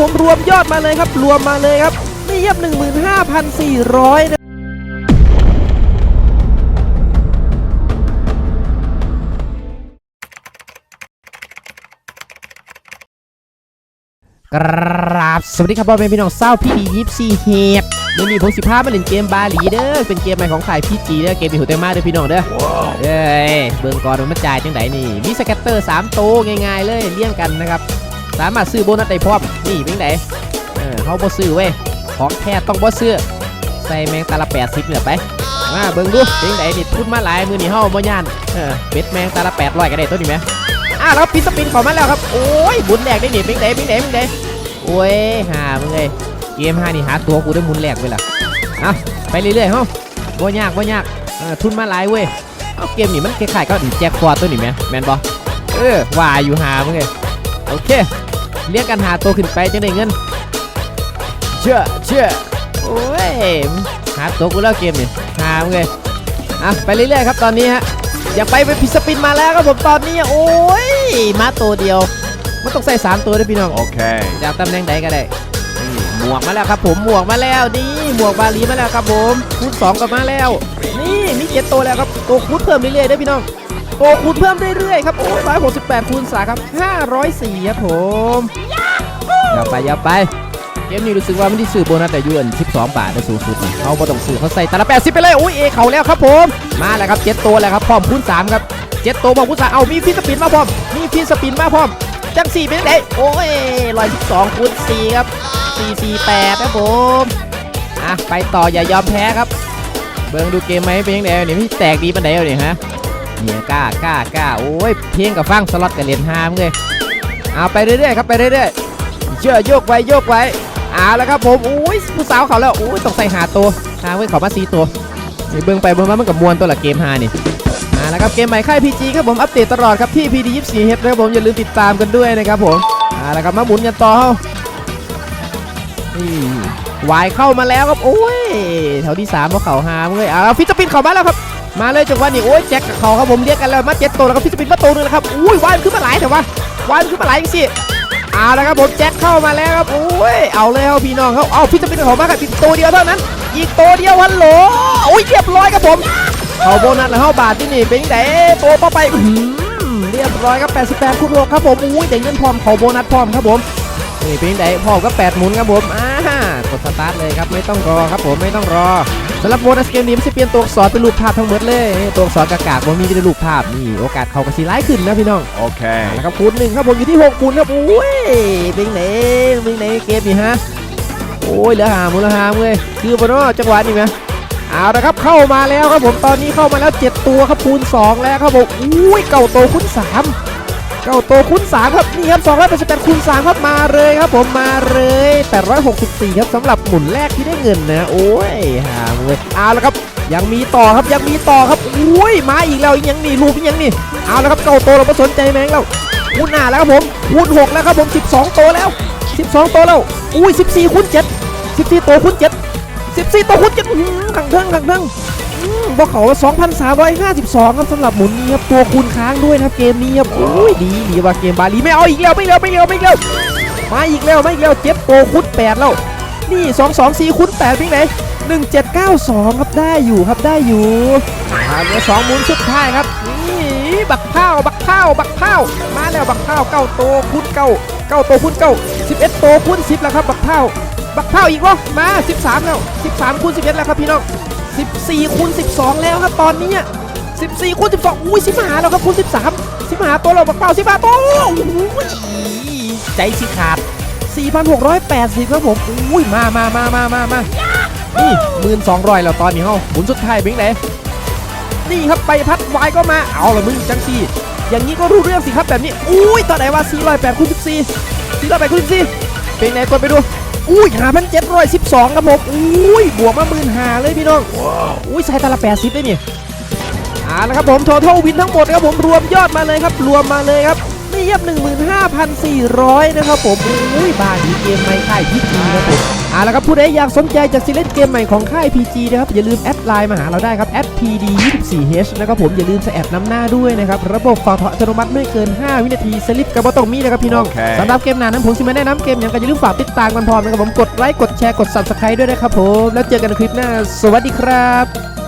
ผมรวมยอดมาเลยครับ รวมมาเลยครับนี่เยียบ 15,400นะกราบสวัสดีครับบอลเป็นพี่น้องเศร้าพี่ดียิปซีเฮดเดี๋ยวนี้ผมสิพามาเล่นเกมบาหลีเด้อเป็นเกมใหม่ของขายพี่จีเด้อเกมมีหัวเต็มมากเด้อพี่น้องเด้อเอ้ยเบิ่งก่อนมันจ่ายจังไดนี่มีสแกตเตอร์3โตวง่ายๆเลยเลี่ยงกันนะครับ สามารถซื้อโบนัสได้พร้อมนี่เป็นไงเออเขาบ่ซื้อเว้ยของแท้ต้องบ่ซื้อใส่แมงตาละ80เหลือไปมาเบิ่งดูเป็นไงนี่ทุนมาหลายมือนี่เฮาบ่ย่านเออเป็ดแมงตาละ800ก็ได้ตัวนี้ไหมอะแล้วพิสปินขอมาแล้วครับโอ้ยบุญแดกได้หนี่เป็นไงเป็นไงเป็นไงโอ้ยหามึงเลยเกมห้านี่หาตัวกูได้หมุนแหลกไปละเอาไปเรื่อยๆเฮ้าบ่ยากบ่ยากเออทุนมาหลายเว้ยเอาเกมนี่มันคล้ายๆก็แจ็คพอตตัวนี่แมแมนบอเออว่าอยู่หามึงเลย โอเคเรียกกันหาตัวขึ้นไปจังได้เงินเชื่อเชื่อโอ้ยหาตัวกูแล้วเกมนี่หามึงเลยอะไปเรื่อยๆครับตอนนี้ฮะอยากไปไปพิสปินมาแล้วครับผมตอนนี้โอ้ยมาตัวเดียวมันต้องใส่สามตัวด้วยพี่น้อง Okay. อยากตำแหน่งใดก็ได้นี่หมวกมาแล้วครับผมหมวกมาแล้วนี่หมวกบาลีมาแล้วครับผมคูณสองก็มาแล้ว นี่มีเจ็ดตัวแล้วครับตัวคูณเพิ่มเรื่อยๆได้อพี่น้อง ตัวคูณเพิ่มเรื่อยๆครับโอ้ยร้อยหกสิบแปดคูณสามครับห้าร้อยสี่ครับผมอย่าไปอย่าไปเกมนี้รู้สึกว่าไม่ได้ซื้อโบนัสแต่อยูอัน12 บาทได้สูงสุดนี่เขาบ่ต้องซื้อเขาใส่แต่ละ80ไปเลยอุ้ยเอเขาแล้วครับผมมาแล้วครับเจ็ดตัวแล้วครับพร้อมคูณสามครับเจ็ดตัวพร้อมคูณสามเอามีฟีสปินมาพร้อมมีฟีสปินมาพร้อมจังสี่เป็นไงโอ้ยร้อยสิบสองคูณสี่ครับสี่สี่แปดครับผมอะไปต่ออย่ายอมแพ้ครับ เบิ่งดูเกมไหมเป็นยังไงเนี่ยพี่แตกดีปันไดเอาเนี่ยฮะ เนี่ยกล้ากล้ากล้าโอ้ยเพียงกับฟังสล็อตกับเหรียญฮามเลยเอาไปเรื่อยๆครับไปเรื่อยๆเชื่อโยกไว้โยกไว้เอาแล้วครับผมอุ้ยผู้สาวเขาแล้วอุ้ยต้องใส่หาตัวหาไว้ขอมาสีตัวเบิ่งไปเบิ่งมามันกับมวนตัวละเกมฮานี่มาแล้วครับเกมใหม่ค่าย PG ครับผมอัปเดตตลอดครับที่ PD 24 h นะครับผมอย่าลืมติดตามกันด้วยนะครับผมมาแล้วครับมาหมุนกันต่อเฮานี่วายเข้ามาแล้วครับโอ้ยแถวที่3ว่าเขาหามเลยอ่าฟิสปินเข้ามาแล้วครับ มาเลยจังหวะนี้โอ้ยแจ็คกับเขาครับผมเรียกกันแล้วมาเจ็ดตัวแล้วครับฟิสปินมาตัวหนึงนะครับอุ้ยวายมันขึ้นมาหลายแต่ว่าวายมันขึ้นมาหลายจริงสิเอาล้วครับผมแจ็คเข้ามาแล้วครับโอ้ยเอาเลยครับพี่น้องเขาเอาฟิสปินเข้ามาครับอีกตัวเดียวเท่านั้น อีกตัวเดียวฮัลโหลโอ้ยเรียบร้อยครับผมเอาโบนัสแล้วเข้าบาทที่นี่เป็นไงตัวต่อไปเรียบร้อยครับ88คูณ6ครับผมอุ้ยแต่เงินพร้อมเขาโบนัสพร้อมครับผมนี่เป็นไงพร้อมก็8หมุนครับผมอ่ากดสตาร์ทเลยครับไม่ต้องรอครับผมไม่ต้องรอ สำหรับโบนัสเกมนี้มันจะเปลี่ยนตัวอักษรเป็นรูปภาพทั้งหมดเลย ตัวอักษรกากากผมมีเป็นรูปภาพนี่โอกาสเขากระสีร้ายขึ้นนะพี่น้อง Okay. นะครับคูณหนึ่งครับผมอยู่ที่6คูณครับอุ้ยเป็นไงเป็นไงเกมนี่ฮะ โอ้ยเหลือหามูลหามเลยคือบนว่าจังหวะนี้ไหมเอาละครับเข้ามาแล้วครับผมตอนนี้เข้ามาแล้ว 7 ตัวครับคูณ 2 แล้วครับผมอุ้ยเก่าโตคูณ3 เก่าโตคูณ3ครับนี่ครับ288คูณ3ครับมาเลยครับผมมาเลย864ครับสำหรับหมุนแรกที่ได้เงินนะโอ้ยหาเลยเอาละครับยังมีต่อครับยังมีต่อครับอุ้ยมาอีกแล้วอีกอยังนี่รูปอีกอยังนี่เอาละครับเก่าโตเราไม่สนใจแมงแล้วคูณหน้าแล้วครับผมคูณ6แล้วครับผม 12ตัวแล้ว 12ตัวแล้วอุ้ย14คูณ7 14ตัวคูณ7 14ตัวคุณจะอื้อหือขังเทิงขังเทิง บอกเขาว่า2,352 ครับสำหรับหมุนนี้ครับตัวคูณค้างด้วยนะครับเกมนี้ครับโอ้ยดีดีว่าเกมบาลีไม่เอาอีกแล้วไม่แล้วไม่แล้วไม่แล้วมาอีกแล้วไม่อีกแล้วเจ็ดตัวคูณแปดแล้วนี่ 2 2 4คูณแปดเป็น1792 ครับได้อยู่ครับได้อยู่อ่าเหลือสองหมุนสุดท้ายครับนี่บักข้าบักข้าบักข้ามาแล้วบักข้าเก้าโตคูณเก้าเก้าโตคูณเก้า11ตัวคูณ10แล้วครับบักข้าบักเท่าอีกวะมา 13 แล้ว 13คูณ11แล้วครับพี่น้อง 14คูณ12 แล้วครับตอนนี้อะ14คูณ12อุ้ยสิบหาแล้วครับคูณ13สิบหาตัวเราบักเป้าสิบหาตัวอุ้ยใจสิขาด 4,680 ครับผมอุ้ยมามามามามามานี่หมื่นสองร้อยแล้วตอนนี้เฮาหมุนสุดท้ายเป็นไงนี่ครับใบพัดวายก็มาเอาละมึงจังสี่อย่างนี้ก็รู้เรื่องสิครับแบบนี้อุ้ยตอนไหนว่า408คูณ14 408คูณ14เป็นไงกดไปดู อุ้ยหาพันเจ็ดร้อยสิบสองครับผมอุ้ยบวกมาหมื่นหาเลยพี่น้องอุ้ยใส่ตาละแปดสิบได้เนี่ยอ่าแล้วครับผม total win ทั้งหมดครับผมรวมยอดมาเลยครับรวมมาเลยครับ นี่นี่ครับ15,400 นะครับผมอุ้ยบ้านนี้เกมใหม่ค่ายพีจีครับผมเอาละครับผู้ใดอยากสนใจจะซิเล่นเกมใหม่ของค่าย PG นะครับอย่าลืมแอดไลน์มาหาเราได้ครับ @pd24h นะครับผมอย่าลืมใส่แอดน้ำหน้าด้วยนะครับระบบฝากถอนอัตโนมัติไม่เกิน 5 วินาทีสลิปกับบอตองมีนะครับพี่น้องโอเคสำหรับเกมหน้านั้นผมสิมาแนะนำเกมอย่างกันอย่าลืมฝากติดตามกันพร้อมนะครับผมกดไลค์กดแชร์กด subscribe ด้วยนะครับผมแล้วเจอกันในคลิปหน้า สวัสดีครับ